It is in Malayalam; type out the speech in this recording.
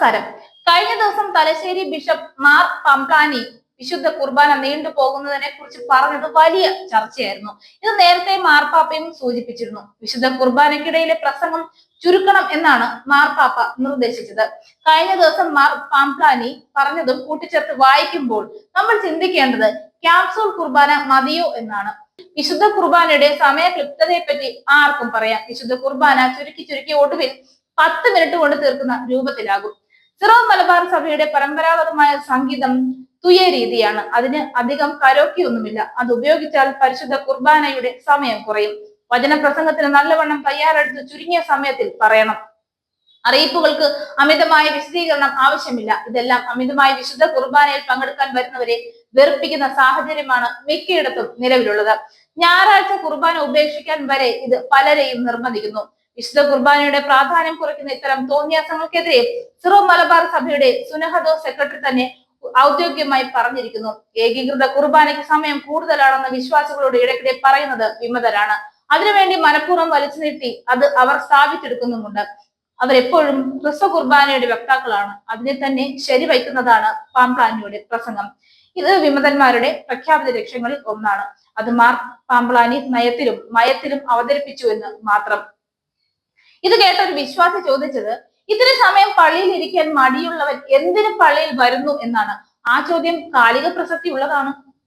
നമസ്കാരം. കഴിഞ്ഞ ദിവസം തലശ്ശേരി ബിഷപ്പ് മാർ പംപ്ലാനി വിശുദ്ധ കുർബാന നീണ്ടു പോകുന്നതിനെ കുറിച്ച് പറഞ്ഞത് വലിയ ചർച്ചയായിരുന്നു. ഇത് നേരത്തെ മാർപ്പാപ്പയും സൂചിപ്പിച്ചിരുന്നു. വിശുദ്ധ കുർബാനയ്ക്കിടയിലെ പ്രസംഗം ചുരുക്കണം എന്നാണ് മാർപ്പാപ്പ നിർദ്ദേശിച്ചത്. കഴിഞ്ഞ ദിവസം മാർ പാംപ്ലാനി പറഞ്ഞതും കൂട്ടിച്ചേർത്ത് വായിക്കുമ്പോൾ നമ്മൾ ചിന്തിക്കേണ്ടത് ക്യാപ്സൂൾ കുർബാന മതിയോ എന്നാണ്. വിശുദ്ധ കുർബാനയുടെ സമയ ക്ലിപ്തതയെ പറ്റി ആർക്കും പറയാം. വിശുദ്ധ കുർബാന ചുരുക്കി ചുരുക്കി ഒടുവിൽ പത്ത് മിനിറ്റ് കൊണ്ട് തീർക്കുന്ന രൂപത്തിലാകും. സിറോ മലബാർ സഭയുടെ പരമ്പരാഗതമായ സംഗീതം തുയ രീതിയാണ്. അതിന് അധികം കരോക്കി ഒന്നുമില്ല. അത് ഉപയോഗിച്ചാൽ പരിശുദ്ധ കുർബാനയുടെ സമയം കുറയും. വചന പ്രസംഗത്തിന് നല്ലവണ്ണം തയ്യാറെടുത്ത് ചുരുങ്ങിയ സമയത്തിൽ പറയണം. അറിയിപ്പുകൾക്ക് അമിതമായ വിശദീകരണം ആവശ്യമില്ല. ഇതെല്ലാം അമിതമായ വിശുദ്ധ കുർബാനയിൽ പങ്കെടുക്കാൻ വരുന്നവരെ വെറുപ്പിക്കുന്ന സാഹചര്യമാണ് മിക്കയിടത്തും നിലവിലുള്ളത്. ഞായറാഴ്ച കുർബാന ഉപേക്ഷിക്കാൻ വരെ ഇത് പലരെയും നിർബന്ധിക്കുന്നു. വിശുദ്ധ കുർബാനയുടെ പ്രാധാന്യം കുറയ്ക്കുന്ന ഇത്തരം തോന്നിയാസങ്ങൾക്കെതിരെ സിറോ മലബാർ സഭയുടെ സുനഹദോ സെക്രട്ടറി തന്നെ ഔദ്യോഗികമായി പറഞ്ഞിരിക്കുന്നു. ഏകീകൃത കുർബാനയ്ക്ക് സമയം കൂടുതലാണെന്ന് വിശ്വാസികളോട് ഇടയ്ക്കിടെ പറയുന്നത് വിമതരാണ്. അതിനുവേണ്ടി മനഃപൂർവം വലിച്ചു നീട്ടി അത് അവർ സ്ഥാപിച്ചെടുക്കുന്നുമുണ്ട്. അവരെപ്പോഴും ക്രിസ്തു കുർബാനയുടെ വക്താക്കളാണ്. അതിനെ തന്നെ ശരിവയ്ക്കുന്നതാണ് പാമ്പ്ലാനിയുടെ പ്രസംഗം. ഇത് വിമതന്മാരുടെ പ്രഖ്യാപിത ലക്ഷ്യങ്ങളിൽ ഒന്നാണ്. അത് മാർ പാമ്പ്ലാനി നയത്തിലും മയത്തിലും അവതരിപ്പിച്ചു എന്ന് മാത്രം. ഇത് കേട്ട ഒരു വിശ്വാസി ചോദിച്ചത് ഇത്ര സമയം പള്ളിയിൽ ഇരിക്കാൻ മടിയുള്ളവൻ എന്തിനു പള്ളിയിൽ വരുന്നു? എന്നാണ്. ആ ചോദ്യം കാലിക പ്രസക്തി ഉള്ളതാണ്